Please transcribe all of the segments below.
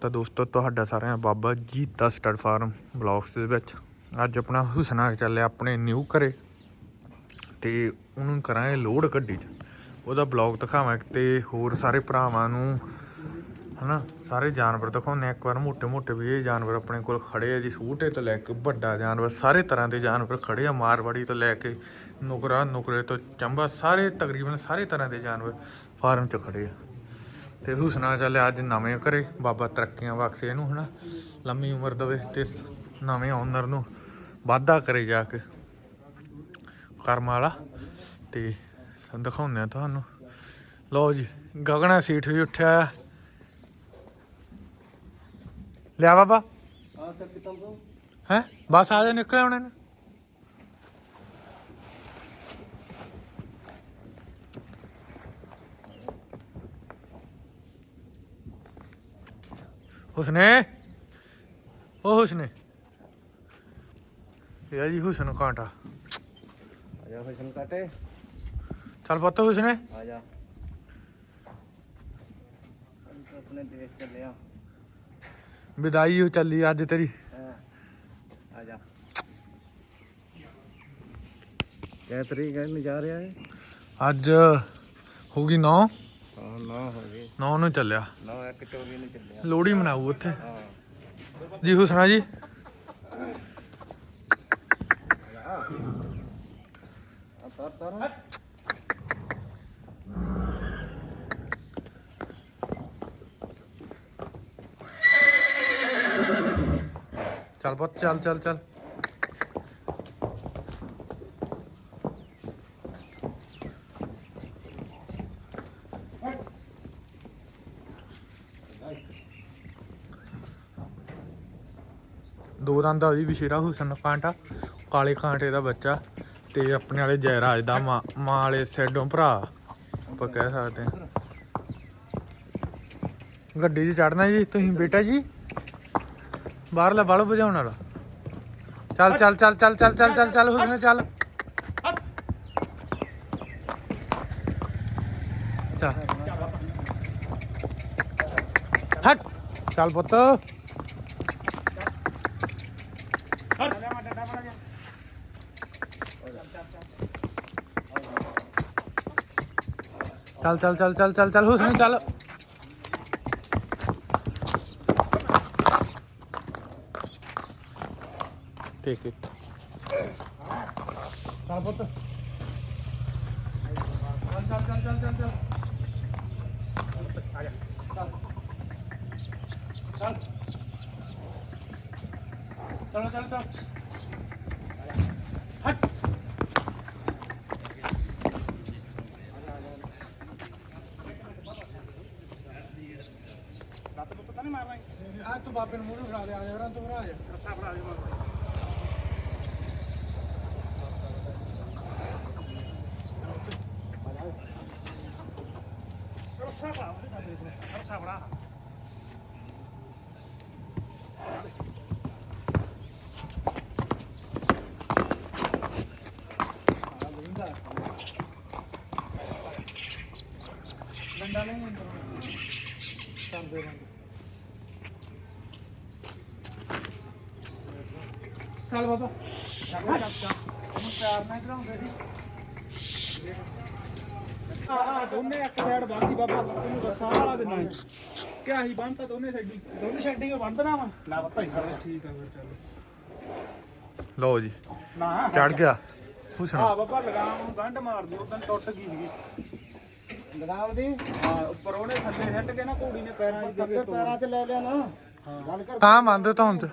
ਤਾਂ ਦੋਸਤੋ ਤੁਹਾਡਾ ਸਾਰਿਆਂ ਬਾਬਾ ਜੀ ਦਾ ਸਟੱਡ ਫਾਰਮ ਬਲੌਗਸ ਦੇ ਵਿੱਚ। ਅੱਜ ਆਪਣਾ ਹੁਸਨਾ ਚੱਲਿਆ ਆਪਣੇ ਨਿਊ ਘਰੇ ਤੇ ਉਹਨੂੰ ਕਰਾਂ ਇਹ ਲੋਡ ਗੱਡੀ 'ਚ। ਉਹਦਾ ਬਲੌਗ ਦਿਖਾਵਾਂ ਤੇ ਹੋਰ ਸਾਰੇ ਭਰਾਵਾਂ ਨੂੰ, ਹਨਾ, ਸਾਰੇ ਜਾਨਵਰ ਦਿਖਾਉਂਦੇ ਇੱਕ ਵਾਰ ਮੋਟੇ ਮੋਟੇ ਵੀ ਇਹ ਜਾਨਵਰ ਆਪਣੇ ਕੋਲ ਖੜੇ ਆ ਜੀ ਛੋਟੇ ਤੋਂ ਲੈ ਕੇ ਵੱਡਾ ਜਾਨਵਰ, ਸਾਰੇ ਤਰ੍ਹਾਂ ਦੇ ਜਾਨਵਰ ਖੜੇ ਆ, ਮਾਰਵਾੜੀ ਤੋਂ ਲੈ ਕੇ ਨੁਕਰਾ, ਨੁਕਰੇ ਤੋਂ ਚੰਬਾ, ਸਾਰੇ ਤਕਰੀਬਨ ਸਾਰੇ ਤਰ੍ਹਾਂ ਦੇ ਜਾਨਵਰ ਫਾਰਮ 'ਚ ਖੜੇ ਆ। ਤੇ ਹੁਸਨਾ ਚੱਲਿਆ ਅੱਜ ਨਵੇਂ ਘਰੇ, ਬਾਬਾ ਤਰੱਕੀਆਂ ਬਖਸ਼ੇ ਇਹਨੂੰ, ਹਨਾ, ਲੰਮੀ ਉਮਰ ਦੇਵੇ ਤੇ ਨਵੇਂ ਓਨਰ ਨੂੰ। ਵਾਧਾ ਕਰੇ ਜਾ ਕੇ। ਕਰਮ ਵਾਲਾ। ਤੇ ਦਿਖਾਉਂਦੇ ਆ ਤੁਹਾਨੂੰ। ਲਓ ਜੀ, ਗਗਨਾ ਸੀਟ ਵੀ ਉੱਠਿਆ ਲਿਆ ਬਾਬਾ। ਹਾਂ? ਤੇ ਕਿਤਮ ਹੈ ਬਸ ਆ ਨਿਕਲੇ ਹੁਣ ਇਹਨੇ। ਹੁਸਨੇ। ਉਹ ਹੁਸਨੇ। ਇਹ ਆ ਜੀ ਹੁਸਨ ਕਾਂਟਾ। ਆ ਜਾ ਫੈਸ਼ਨ ਕਾਟੇ। ਚੱਲ ਪੁੱਤ ਹੁਸਨੇ। ਆ ਜਾ। ਆਪਣੇ ਦੇਸ਼ ਚੱਲਿਆ ਵਿਦਾਈ ਹੋ ਚੱਲੀ ਅੱਜ ਤੇਰੀ। ਆ ਜਾ। ਕਿਹ ਤਰੀਕ ਹੈ ਨਜ਼ਾ ਰਿਹਾ ਹੈ ਅੱਜ ਹੋ ਗਈ 9 ਹਾਂ ਨਾ ਹੋ ਗਏ। 9 ਨੂੰ ਚੱਲਿਆ। ਨਾ ਇੱਕ ਚੌਵੀ ਨੂੰ ਚੱਲਿਆ। ਲੋਹੜੀ ਮਨਾਊ ਉੱਥੇ। ਜੀ ਹੁਸਨਾ ਜੀ ਆ ਤਰ ਤਰ ਚੱਲ ਪੁੱਤ, ਚੱਲ ਚੱਲ ਚੱਲ। ਦੋ ਦੰਦ ਆ ਜੀ ਵਿਸ਼ੇਰਾ ਹੁਸਨ ਕਾਂਟਾ ਕਾਲੇ ਕਾਂਟੇ ਦਾ ਬੱਚਾ। ਤੇ ਆਪਣੇ ਵਾਲੇ ਜੈਰਾਜ ਦਾ ਮਾਂ ਮਾਂ ਵਾਲੇ ਸੈਡੋਂ ਭਰਾ। ਆਪਾਂ ਕਹਿ ਸਕਦੇ ਹਾਂ। ਗੱਡੀ 'ਚ ਚੜਨਾ ਜੀ, ਤੁਸੀਂ ਬੇਟਾ ਜੀ? ਬਾਹਰਲਾ ਬਲ ਵਜਾਉਣ ਵਾਲਾ। ਚੱਲ ਚੱਲ ਚੱਲ ਚੱਲ ਚੱਲ ਚੱਲ ਚੱਲ ਚੱਲ, ਹੁਸਨ, ਚੱਲ। ਚੱਲ। ਹਟ। ਚੱਲ ਪੁੱਤ। ਚੱਲ ਚੱਲ ਚੱਲ ਚੱਲ ਚੱਲ ਚੱਲ ਹੁਸਨ ਚੱਲ ਠੀਕ ਹੈ ਚੱਲ ਪੁੱਤ ਚੱਲ ਚੱਲ ਚੱਲ ਚੱਲ ਚੱਲ ਚੱਲ ਆ ਜਾ ਚੱਲ ਚੱਲ ਚਲੋ ਚਲੋ ਚਲੋ ਹਟ ਲੱਤ ਪੁੱਤ ਤਾਂ ਨਹੀਂ ਮਾਰਨਾ ਆ ਤੂੰ ਬਾਬੇ ਨੂੰ ਮੂਹਰੇ ਫੜਾ ਦੇ ਆ ਜਾ ਤੂੰ ਫੜਾ ਜਾ। ਰੱਸਾ ਫੜਾ ਦੇ ਮਾਰ ਰੱਸਾ ਫੜਾ ਰੱਸਾ ਫੜਾ। ਡੰਡਾ ਨਹੀਂ ਅੰਦਰ ਚੰਦੇ ਬੰਦ ਚੱਲ ਬਾਬਾ। ਚੱਲ ਚੱਲ ਚੱਲ ਉਹਨੂੰ ਪਿਆਰ ਨਾਲ ਕਰਾਉਂਦੇ ਸੀ ਆ ਦੋਨੇ ਇੱਕ ਸਾਈਡ ਬੰਦੀ ਬਾਬਾ ਤੈਨੂੰ ਦੱਸਾਂ ਵਾਲਾ ਦੇ ਨਾਲ ਕਿਆ ਹੀ ਬੰਨਤਾ ਦੋਨੇ ਸਾਈਡੀ ਦੋਨੇ ਸਾਈਡੀ ਬੰਦਨਾ ਵਾ? ਨਾ ਪਤਾ ਹੀ ਖੜਾ ਠੀਕ ਆ ਫਿਰ ਚੱਲ। ਲਓ ਜੀ। ਨਾ। ਚੜ ਗਿਆ। ਹੁਸਨ ਆ ਬਾਬਾ ਲਗਾਮ ਨੂੰ ਗੰਢ ਮਾਰ ਦਿਓ ਉਦੋਂ ਟੁੱਟ ਗਈ ਸੀਗੀ। ਲਗਾਵ ਦੀ? ਹਾਂ ਉੱਪਰ ਉਹਨੇ ਥੱਲੇ ਸਿੱਟ ਕੇ ਨਾ ਘੋੜੀ ਨੇ ਪੈਰਾਂ 'ਚ ਦੇ ਤੇ ਕੇ ਪੈਰਾਂ 'ਚ ਲੈ ਲਿਆ ਨਾ। ਗੱਲ ਕਰ। ਤਾਂ ਮੰਨਦੇ ਤਾਂ ਹੁਣ ਤੇ।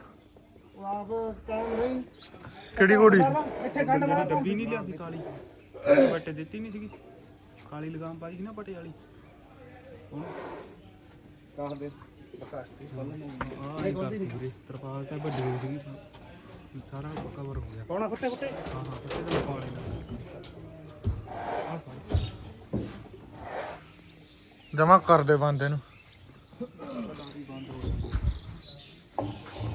ਆਪ ਕਿਹੜੀ ਘੋੜੀ? ਇੱਥੇ ਗੰਢ ਮਾਰ ਡੱਬੀ ਨਹੀਂ ਲਿਆਂਦੀ ਕਾਲੀ। ਬੱਟੇ ਦਿੱਤੀ ਨਹੀਂ ਸੀਗੀ। ਕਾਲੀ ਲਗਾਮ ਪਾਈ ਸੀ ਨਾ ਪਟੇ ਵਾਲੀ। ਕਾਹ ਦੇ ਕਰਦੀ ਤਰਪਾਲ ਤਾਂ ਵੱਡੀ ਹੋਈ ਸੀਗੀ। ਸਾਰਾ ਕਵਰ ਹੋ ਗਿਆ। ਪਾਉਣਾ ਫੱਟੇ ਫੱਟੇ ਹਾਂ ਹਾਂ ਪੱਤੇ ਦਾ ਪਾ ਲੈਣਾ ਆ ਫੜ ਜਮਾ ਕਰ ਦੇ ਬੰਦੇ ਨੂੰ।